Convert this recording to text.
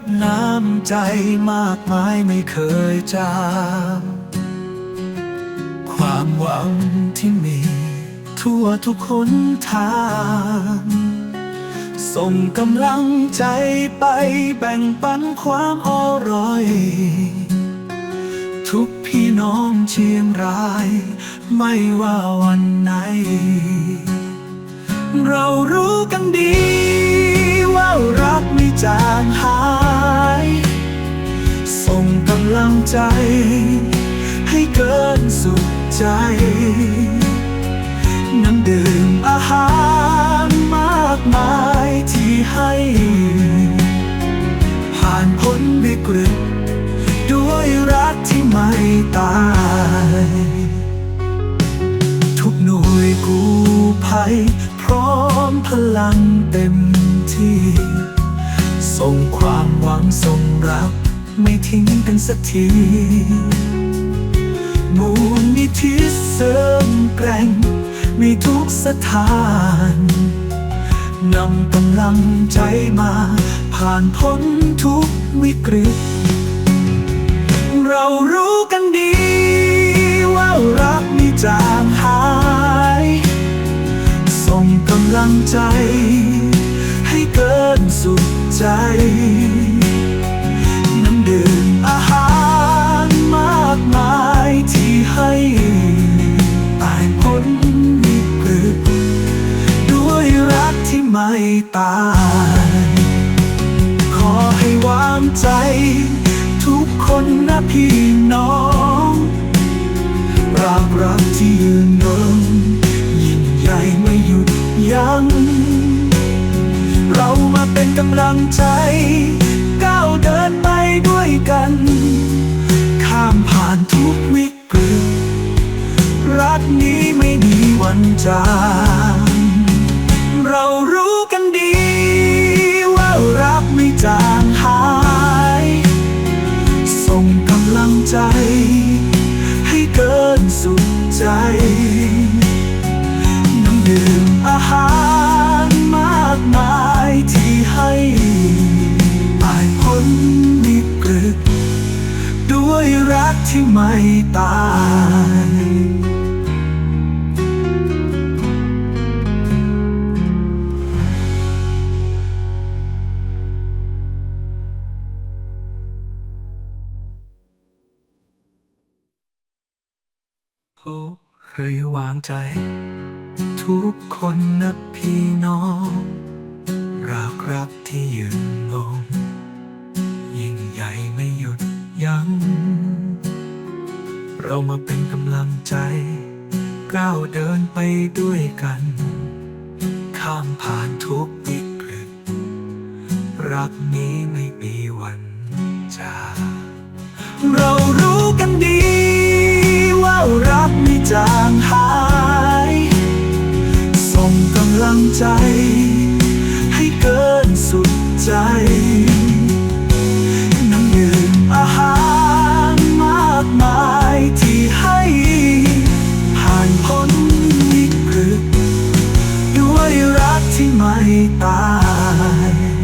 บน้ำใจมากมายไม่เคยจางความหวังที่มี ทั่วทุกคนทาง ส่งกำลังใจไปแบ่งปันความอร่อย ทุกพี่น้องเชียงราย ไม่ว่าวันไหน เรารู้กันดีว่ารักไม่จางหาย ส่งกำลังใจ ให้เกินสุดใจ น้ำดื่มอาหารมากมายที่ให้ ผ่านพ้นวิกฤตด้วยรักที่ไม่ตาย ทุกหน่วยกู้ภัยพร้อมพลังเต็มที่ ส่งความหวังส่งรัก ไม่ทิ้งกันสักทีมูลนิธิเสริมแกร่งมีทุกสถานนำกำลังใจมา ผ่านพ้นทุกวิกฤต เรารู้กันดี ว่ารักไม่จางหาย ส่งกำลังใจ ให้เกินสุดใจ ไม่ตายขอให้วางใจ ทุกคนนะพี่น้องรักรักที่ยืนยงยิ่งใหญ่ไม่หยุดยัง้งเรามาเป็นกำลังใจ ก้าวเดินไปด้วยกัน ข้ามผ่านทุกวิกฤตรักนี้ไม่มีวันจาง ใจ ให้เกินสุดใจ น้ำดื่มอาหารมากมายที่ให้ตายพ้นวิกฤตด้วยรักที่ไม่ตาย โอ้เคยวางใจ ทุกคนนะพี่น้องรักรักที่ยืนงงยิ่งใหญ่ไม่หยุดยัง้งเรามาเป็นกำลังใจ ก้าวเดินไปด้วยกัน ข้ามผ่านทุกวิกฤตรักนี้ไม่มีวันจางเรา งใจ ให้เกินสุดใจน้ำดื่มอาหารมากมายที่ให้ ผ่านพ้นวิกฤตด้วยรักที่ไม่ตาย